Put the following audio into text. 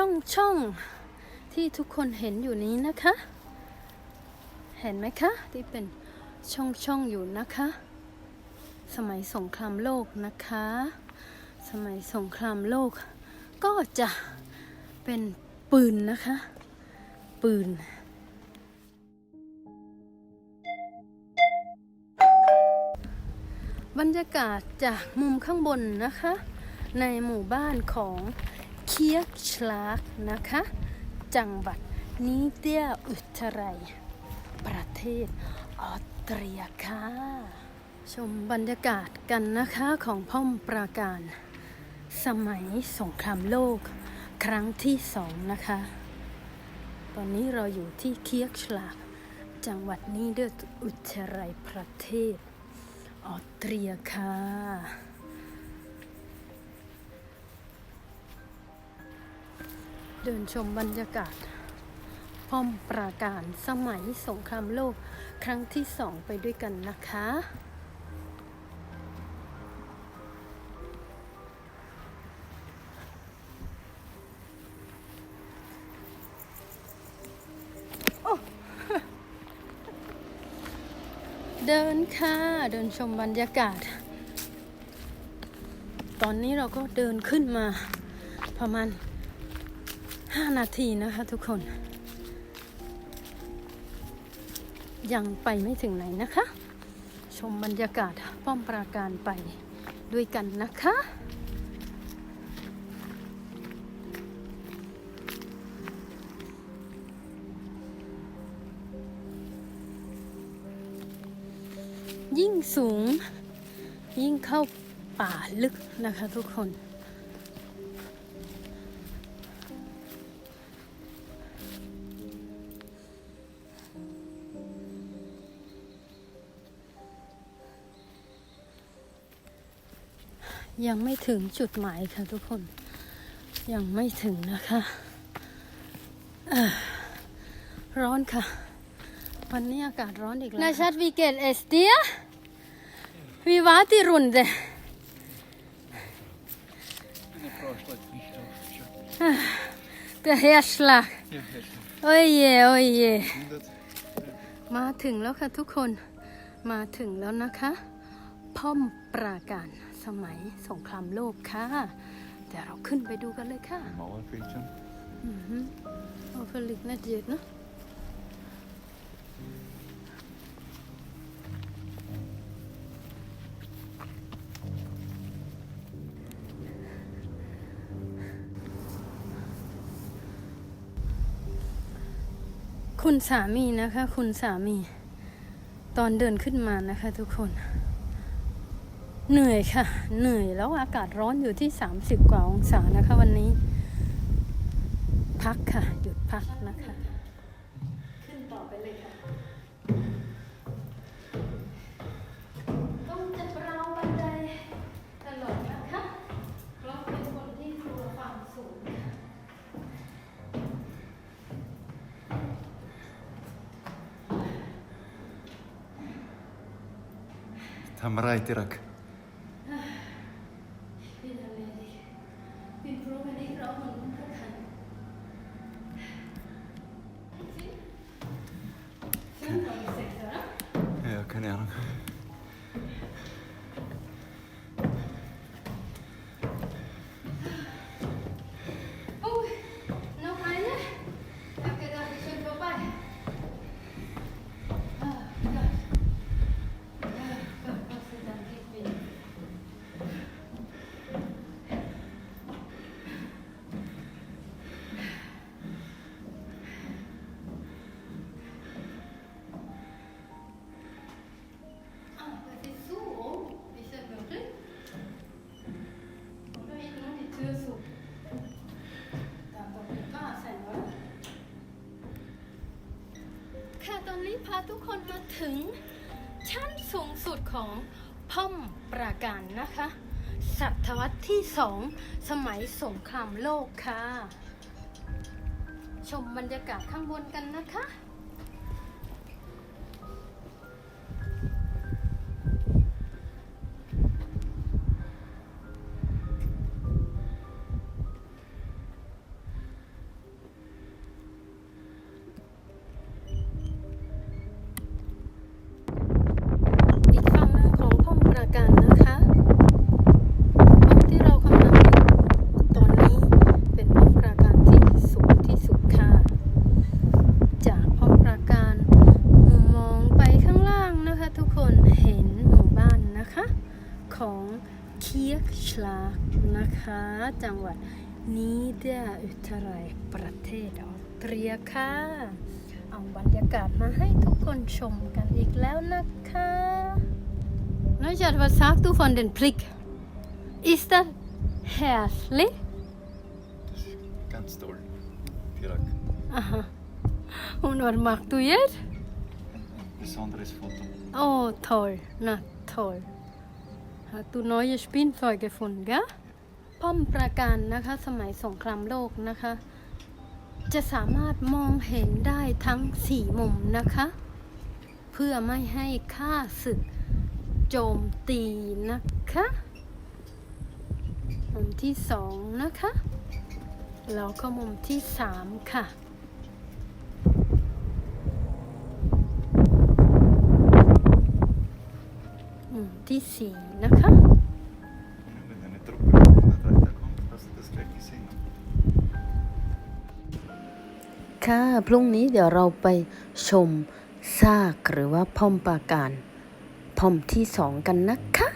ช่องช่องที่ทุกคนเห็นอยู่นี้นะคะ เห็นไหมคะ ที่เป็นช่องช่องอยู่นะคะ สมัยสงครามโลกนะคะ สมัยสงครามโลก ก็จะเป็นปืนนะคะ ปืนบรรยากาศจากมุมข้างบนนะคะ ในหมู่บ้านของ เคียกชลากนะคะ จังหวัดนีเตียอุตรัย ประเทศออสเตรียค่ะ ชมบรรยากาศกันนะคะของพ่อมปราการ สมัยสงครามโลก ครั้งที่สองนะคะ ตอนนี้เราอยู่ที่เคียกชลากจังหวัดนีเดอร์อุตรัยประเทศออสเตรียค่ะ เดินชมบรรยากาศป้อมปราการสมัยสงครามโลกครั้งที่สองไปด้วยกันนะคะ เดินค่ะ เดินชมบรรยากาศ ตอนนี้เราก็เดินขึ้นมาประมาณ 5นาทีนะคะทุกคน ยังไปไม่ถึงไหนนะคะ ชมบรรยากาศป้อมปราการไปด้วยกันนะคะยิ่งสูงยิ่งเข้าป่าลึกนะคะทุกคน ยังไม่ถึงจุดหมายค่ะทุกคน ยังไม่ถึงนะคะร้อนค่ะ วันนี้อากาศร้อนอีกแล้ว Na chat vilket är det? Vi var till runde. Det första tisdagen. Det här slag. Ja, helt Oje, oje. klart. มาถึงแล้วค่ะทุกคนมาถึงแล้วนะคะป้อมปราการ สมัยสงครามโลกค่ะเดี๋ยวเราขึ้นไปดูกันเลยค่ะ Malerfilten. อือฮึเอาฟลิกน่าเจ็ดเนอะคุณสามีนะคะ คุณสามี ตอนเดินขึ้นมานะคะทุกคน เหนื่อยค่ะ เหนื่อยแล้วอากาศร้อนอยู่ที่ 30 กว่าองศานะคะวันนี้ พักค่ะ หยุดพักนะคะ ขึ้นต่อไปเลยค่ะต้องจะเราวบันไดตลอดนะคะเพราะเป็นคนที่กลัวความสูงค่ะ Tamaraitirak. Vill Down. จะพาทุกคนมาถึง ชั้นสูงสุดของพ่อมปราการนะคะ ศตวรรษที่สองสมัยสงครามโลกค่ะ ชมบรรยากาศข้างบนกันนะคะ จังหวัดนีเดียอุตรายประเทศออสเตรียค่ะ เอาบรรยากาศมาให้ทุกคนชมกันอีกแล้วนะคะ Najat, vad sagt du från den prick? Ist das hässlich? Ganz toll. Tirak. Aha. Und was machst du jetzt? Ein besonderes Foto. Oh, toll. Na, toll. Hast du neue Spielzeug gefunden, gell? ป้อมปราการนะคะ สมัยสงครามโลกนะคะ จะสามารถมองเห็นได้ทั้งสี่มุมนะคะ เพื่อไม่ให้ค่าศึกโจมตีนะคะมุมที่สองนะคะ แล้วก็มุมที่สามค่ะ มุม ที่ 4 นะคะค่ะ พรุ่งนี้เดี๋ยวเราไปชมซากหรือว่าพอมปาการพอมที่สองกันนะคะ